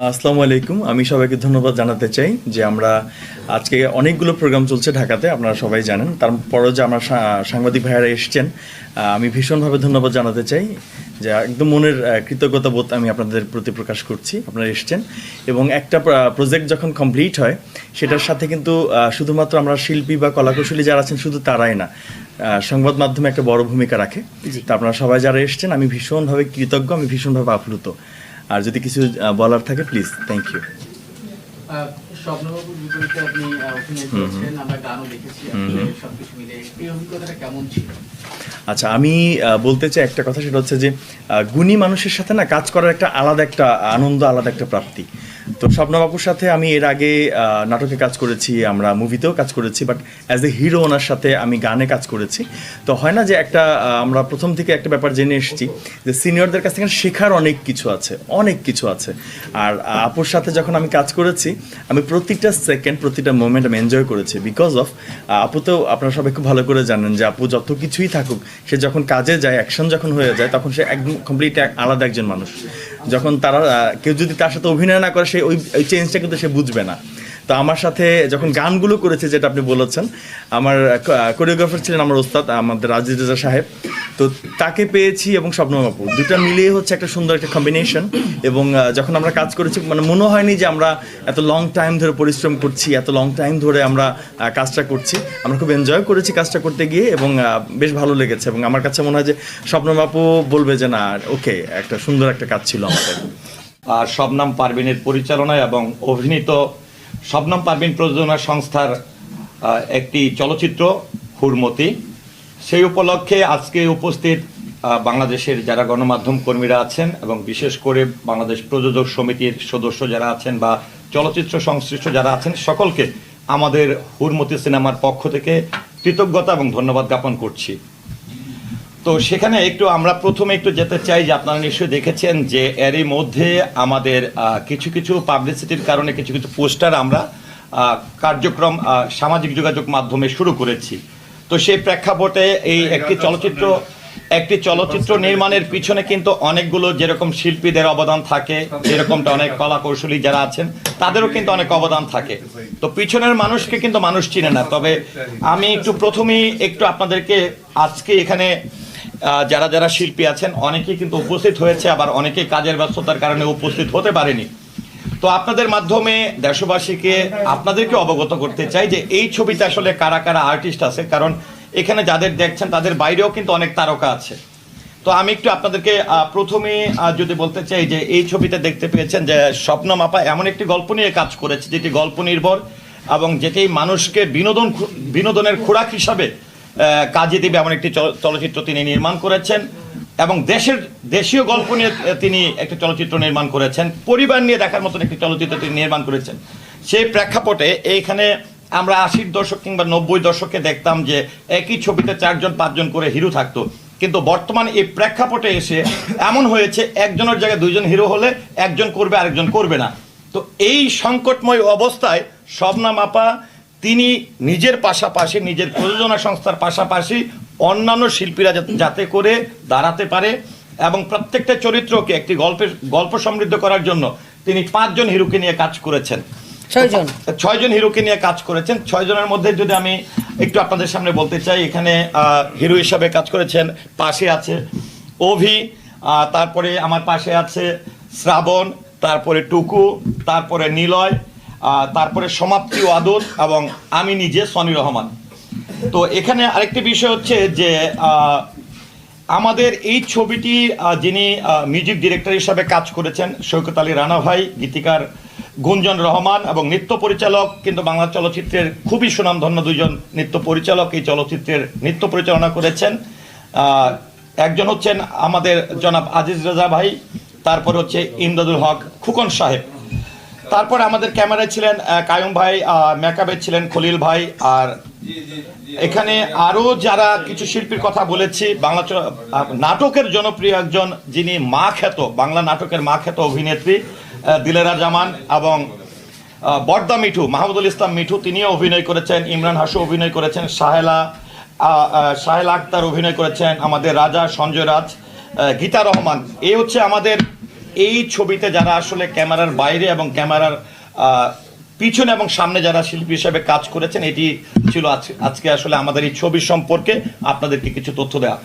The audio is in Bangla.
আসসালামু আলাইকুম। আমি সবাইকে ধন্যবাদ জানাতে চাই যে আমরা আজকে অনেকগুলো প্রোগ্রাম চলছে ঢাকাতে আপনারা সবাই জানেন। তারপরও যে আমরা সাংবাদিক ভাইয়ারা এসছেন আমি ভীষণভাবে ধন্যবাদ জানাতে চাই যে একদম মনের কৃতজ্ঞতা বোধ আমি আপনাদের প্রতি প্রকাশ করছি আপনারা এসছেন। এবং একটা প্রজেক্ট যখন কমপ্লিট হয় সেটার সাথে কিন্তু শুধুমাত্র আমরা শিল্পী বা কলাকুশলী যারা আছেন শুধু তারাই না সংবাদ মাধ্যমে একটা বড় ভূমিকা রাখে। তা আপনারা সবাই যারা এসছেন আমি ভীষণভাবে কৃতজ্ঞ আমি ভীষণভাবে আপ্লুত। আর যদি কিছু বলার থাকে প্লিজ থ্যাংক ইউ স্বপ্নবাবুর বিপরীতে আপনি অভিনয় করেছেন আমরা গানও দেখেছি সবকিছু মিলে এই অভিজ্ঞতাটা কেমন ছিল? আচ্ছা আমি বলতে চাই একটা কথা সেটা হচ্ছে যে গুণী মানুষের সাথে না কাজ করার একটা আলাদা একটা আনন্দ আলাদা একটা প্রাপ্তি। তো স্বপ্নবাবুর সাথে আমি এর আগে নাটকে কাজ করেছি, আমরা মুভিতেও কাজ করেছি বাট অ্যাজ এ হিরো ওনার সাথে আমি গানে কাজ করেছি। তো হয় না যে একটা আমরা প্রথম থেকে একটা ব্যাপার জেনে এসেছি যে সিনিয়রদের কাছ থেকে শেখার অনেক কিছু আছে, অনেক কিছু আছে। আর আপুর সাথে যখন আমি কাজ করেছি, আমি প্রতিটা সেকেন্ড প্রতিটা মোমেন্ট আমি এনজয় করেছি বিকজ অফ আপু তো আপনারা সবাই খুব ভালো করে জানেন যে আপু যত কিছুই থাকুক, সে যখন কাজে যায় অ্যাকশন যখন হয়ে যায়, তখন সে একদম কমপ্লিট আলাদা একজন মানুষ। যখন তারা কেউ যদি তার সাথে অভিনয় না করে, সে ওই ওই চেঞ্জটা কিন্তু সে বুঝবে না। তো আমার সাথে যখন গানগুলো করেছে, যেটা আপনি বলেছেন, আমার কোরিওগ্রাফার ছিলেন আমার ওস্তাদ, আমাদের রাজিদ রেজা সাহেব। তো তাকে পেয়েছি এবং স্বপ্ন বাপু দুটা মিলিয়ে হচ্ছে একটা সুন্দর একটা কম্বিনেশন এবং যখন আমরা কাজ করেছি মানে মনে হয়নি যে আমরা এত লং টাইম ধরে পরিশ্রম করছি, এত লং টাইম ধরে আমরা কাজটা করছি। আমরা খুব এনজয় করেছি কাজটা করতে গিয়ে এবং বেশ ভালো লেগেছে এবং আমার কাছে মনে হয় যে স্বপ্ন বাপু বলবে যে না ওকে একটা সুন্দর একটা কাজ ছিল আমাদের। আর শবনাম পারভিনের পরিচালনায় এবং অভিনীত শবনাম পারভিন প্রযোজনা সংস্থার একটি চলচ্চিত্র, হুরমতি। সেই উপলক্ষে আজকে উপস্থিত বাংলাদেশের যারা গণমাধ্যম কর্মীরা আছেন এবং বিশেষ করে বাংলাদেশ প্রযোজক সমিতির সদস্য যারা আছেন বা চলচ্চিত্র সংশ্লিষ্ট যারা আছেন, সকলকে আমাদের হুরমতি সিনেমার পক্ষ থেকে কৃতজ্ঞতা এবং ধন্যবাদ জ্ঞাপন করছি। তো সেখানে একটু আমরা প্রথমে একটু যেতে চাই যে আপনারা নিশ্চয়ই দেখেছেন যে এরই মধ্যে আমাদের কিছু কিছু পাবলিসিটির কারণে কিছু কিছু পোস্টার আমরা কার্যক্রম সামাজিক যোগাযোগ মাধ্যমে শুরু করেছি। তো সেই প্রেক্ষাপটে এই একটি চলচ্চিত্র একটি চলচ্চিত্র নির্মাণের পিছনে কিন্তু অনেকগুলো যেরকম শিল্পীদের অবদান থাকে যেরকমটা অনেক কলা কৌশলী যারা আছেন তাদেরও কিন্তু অনেক অবদান থাকে। তো পিছনের মানুষকে কিন্তু মানুষ চিনে না। তবে আমি একটু প্রথমেই একটু আপনাদেরকে আজকে এখানে আহ, যারা যারা শিল্পী আছেন অনেকেই কিন্তু উপস্থিত হয়েছে আবার অনেকেই কাজের ব্যস্ততার কারণে উপস্থিত হতে পারেনি। তো আপনাদের মাধ্যমে দেশবাসীকে আপনাদেরকে অবগত করতে চাই যে এই ছবিতে আসলে কারা কারা আর্টিস্ট আছে, কারণ এখানে যাদের দেখছেন তাদের বাইরেও কিন্তু অনেক তারকা আছে। তো আমি একটু আপনাদেরকে প্রথমে যদি বলতে চাই যে এই ছবিতে দেখতে পেয়েছেন যে স্বপ্ন মাপা এমন একটি গল্প নিয়ে কাজ করেছে, যেটি গল্প নির্ভর এবং যেটি মানুষকে বিনোদন বিনোদনের খোরাক হিসাবে কাজে দিবে এমন একটি চলচ্চিত্র তিনি নির্মাণ করেছেন। এবং দেশের দেশীয় গল্প নিয়ে তিনি একটি চলচ্চিত্র নির্মাণ করেছেন। পরিবার নিয়ে দেখার মতন একটি চলচ্চিত্র তিনি নির্মাণ করেছেন। সেই প্রেক্ষাপটে এইখানে আমরা আশির দশক কিংবা নব্বই দশকে দেখতাম যে একই ছবিতে চারজন, পাঁচজন করে হিরো থাকতো। কিন্তু বর্তমানে এই প্রেক্ষাপটে এসে এমন হয়েছে, একজনের জায়গায় দুইজন হিরো হলে একজন করবে, আরেকজন করবে না। তো এই সংকটময় অবস্থায় শবনাম আপা তিনি নিজের পাশাপাশি, নিজের প্রযোজনা সংস্থার পাশাপাশি অন্যান্য শিল্পীরা যাতে- করে দাঁড়াতে পারে এবং প্রত্যেকটা চরিত্রকে একটি গল্পের গল্প সমৃদ্ধ করার জন্য তিনি পাঁচজন হিরোকে নিয়ে কাজ করেছেন। ছয়জন? ছয়জন হিরোকে নিয়ে কাজ করেছেন। ছয়জনের মধ্যে যদি আমি একটু আপনাদের সামনে বলতে চাই এখানে আহ, হিরো হিসাবে কাজ করেছেন পাশে আছে অভি তারপরে আমার পাশে আছে শ্রাবণ তারপরে টুকু তারপরে নিলয় তারপরে সমাপ্তি ওয়াদুদ এবং আমি নিজে সনি রহমান। তো এখানে আরেকটি বিষয় হচ্ছে যে আমাদের এই ছবিটি যিনি মিউজিক ডিরেক্টর হিসাবে কাজ করেছেন, সৈকত আলী রানা ভাই, গীতিকার গুঞ্জন রহমান এবং নৃত্য পরিচালক, কিন্তু বাংলা চলচ্চিত্রের খুবই সুনামধন্য দুইজন নৃত্য পরিচালক এই চলচ্চিত্রের নৃত্য পরিচালনা করেছেন। একজন হচ্ছেন আমাদের জনাব আজিজ রেজা ভাই, তারপর হচ্ছে ইমদাদুল হক খুকন সাহেব। তারপর আমাদের ক্যামেরায় ছিলেন কায়ুম ভাই মেকআপে ছিলেন খলিল ভাই, আর এখানে আরও যারা কিছু শিল্পীর কথা বলেছি, বাংলা নাটকের জনপ্রিয় একজন যিনি মা খ্যাত, বাংলা নাটকের মা খ্যাত অভিনেত্রী দিলেরা জামান এবং বর্দা মিঠু, মাহমুদুল ইসলাম মিঠু, তিনিও অভিনয় করেছেন, ইমরান হাসু অভিনয় করেছেন সাহেলা সাহেলা আক্তার অভিনয় করেছেন, আমাদের রাজা সঞ্জয় রাজ গীতা রহমান। এই হচ্ছে আমাদের এই ছবিতে যারা আসলে ক্যামেরার বাইরে এবং ক্যামেরার পিছনে এবং সামনে যারা শিল্পী হিসেবে কাজ করেছেন, এটি ছিল আজ- আজকে আসলে আমাদের এই ছবি সম্পর্কে আপনাদেরকে কিছু তথ্য দেওয়া